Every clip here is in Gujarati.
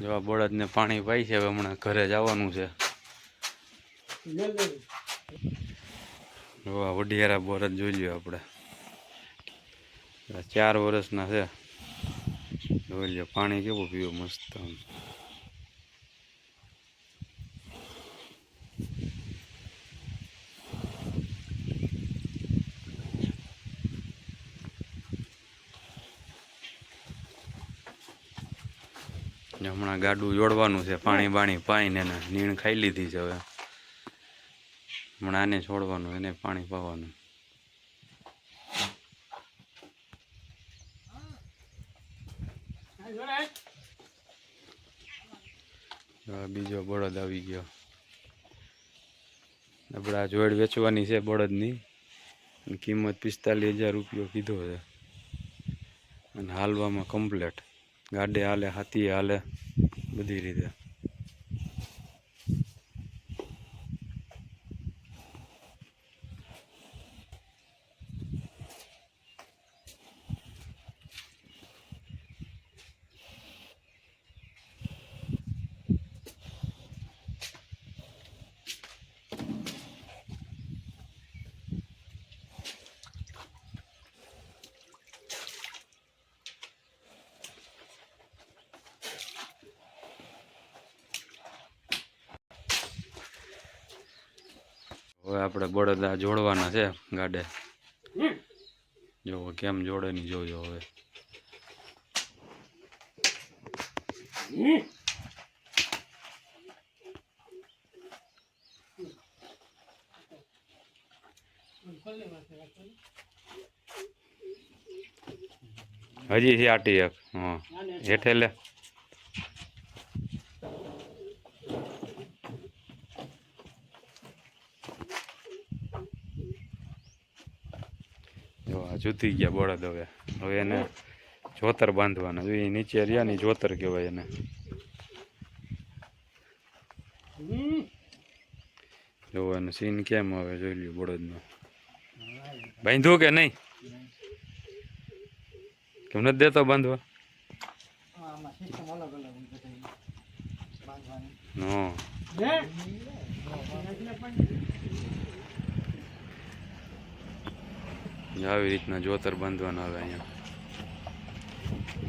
જો આ બળદને પાણી પાઈ છે હમણાં ઘરે જવાનું છે. જો આ વઢિયારા બળદ જોઈ લ્યો આપણે. ચાર વર્ષના છે. જોઈ લ્યો, પાણી કેવું પીવું મસ્ત હમણાં ગાડું જોડવાનું છે, પાણી બાણી પાઈને એને નીણ ખાઈ લીધી છે હવે. હમણાં આને છોડવાનું, એને પાણી પાવાનું. બીજો બળદ આવી ગયો. આપણે જોડ વેચવાની છે બળદની. કિંમત પિસ્તાલીસ હજાર રૂપિયો કીધો છે. અને હાલવામાં કમ્પ્લેટ ગાડે હાલે હાથી હાલે બધી રીતે. હવે આપણે બળદ જોડવાના છે ગાડે. જોવો કેમ જોડે ની જોજો હવે. હજી છે આટી એક. હા. હેઠે લે. જો આ જૂતી ગયા બળદ હવે હવે એને જોતર બાંધવાના. જો એ નીચે રહ્યા જોતર કહેવાય એને. જો એનું સીન કેમ આવે જોઈ લ્યો બળદનો બાંધવું કે નહીં? કેમ નથી દેતો બાંધવા? આમાં સિસ્ટમ અલગ અલગ હોય બધાય બાંધવાની નો આવી રીતના જોતર બાંધવાના આવે અહીંયા.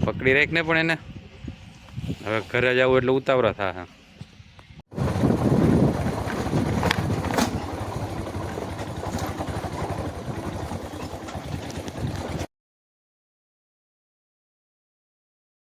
પકડી રાખ ને પણ એને. હવે ઘરે જવું એટલે ઉતાવળા થાય